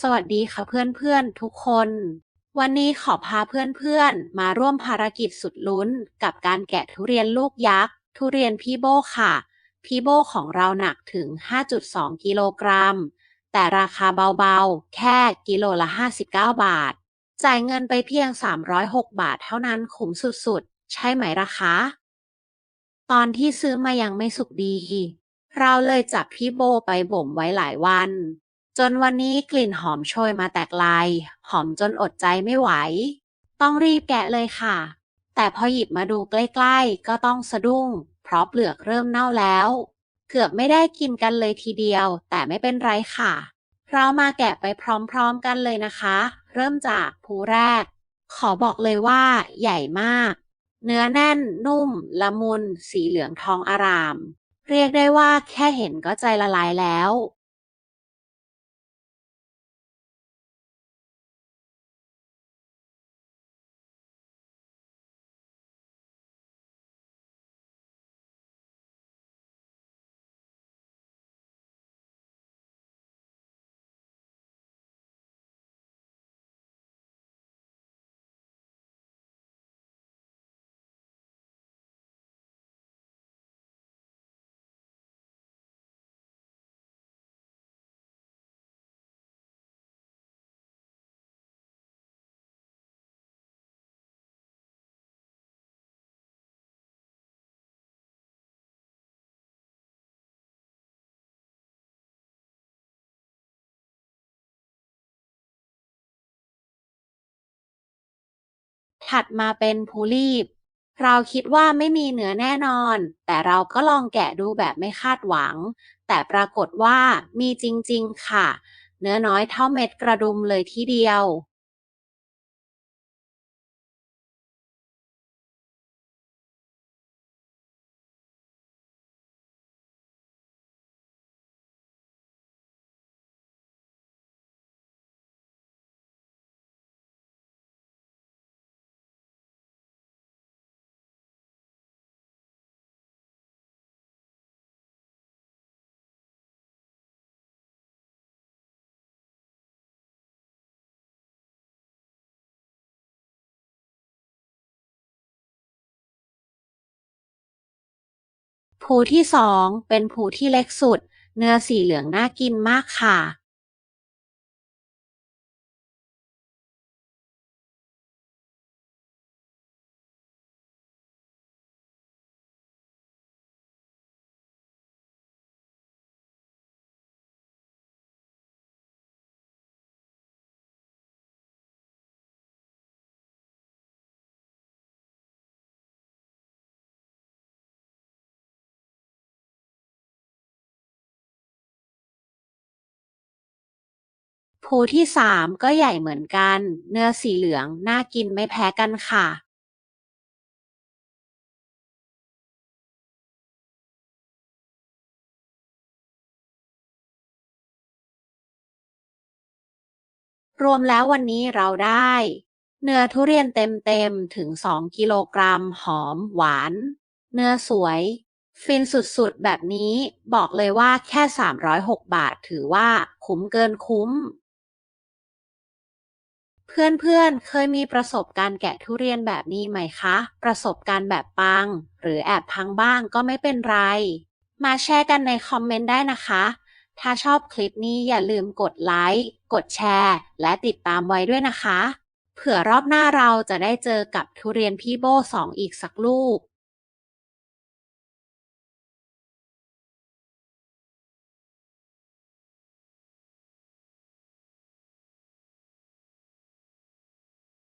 สวัสดีค่ะเพื่อนๆ ทุกคน วันนี้ขอพาเพื่อนๆ มาร่วมภารกิจสุดลุ้น กับการแกะทุเรียนลูกยักษ์ ทุเรียนพี่โบค่ะ พี่โบของเราหนักถึง 5.2 กิโลกรัม แต่ราคาเบาๆ แค่กิโลละ 59 บาท จ่ายเงินไปเพียง 306 บาทเท่านั้นคุ้มสุดๆ ใช่ไหมล่ะคะตอนที่ซื้อมายังไม่สุกดี เราเลยจับพี่โบไปบ่มไว้หลายวัน จนวันนี้กลิ่นหอมโชยมาแตกลาย หอมจนอดใจไม่ไหว ต้องรีบแกะเลยค่ะ แต่พอหยิบมาดูใกล้ๆ ก็ต้องสะดุ้ง เพราะเปลือกเริ่มเน่าแล้ว เกือบไม่ได้กินกันเลยทีเดียว แต่ไม่เป็นไรค่ะ เรามาแกะไปพร้อมๆกันเลยนะคะ เริ่มจากภูแรก ขอบอกเลยว่าใหญ่มาก เนื้อแน่น นุ่ม ละมุน สีเหลืองทองอาราม เรียกได้ว่าแค่เห็นก็ใจละลายแล้ว ถัดมาเป็นภูรีบ เราคิดว่าไม่มีเนื้อแน่นอน แต่เราก็ลองแกะดูแบบไม่คาดหวัง แต่ปรากฏว่ามีจริง ๆ ค่ะ เนื้อน้อยเท่าเม็ดกระดุมเลยทีเดียว ภูที่สองเป็นภูที่เล็กสุด เนื้อสีเหลืองน่ากินมากค่ะ ภูที่สามก็ใหญ่เหมือนกัน เนื้อสีเหลืองน่ากินไม่แพ้กันค่ะรวมแล้ววันนี้เราได้ เนื้อทุเรียนเต็มๆ ถึง 2 กิโลกรัม หอม หวาน เนื้อสวย ฟินสุดๆ แบบนี้บอกเลยว่าแค่ 306 บาทถือว่าคุ้มเกินคุ้ม เพื่อนๆ เคยมีประสบการณ์แกะทุเรียนแบบนี้ไหมคะ ประสบการณ์แบบปัง หรือแอบพังบ้างก็ไม่เป็นไร มาแชร์กันในคอมเมนต์ได้นะคะ ถ้าชอบคลิปนี้อย่าลืมกดไลค์ กดแชร์ และติดตามไว้ด้วยนะคะ เผื่อรอบหน้าเราจะได้เจอกับทุเรียนพี่โบสองอีกสักลูก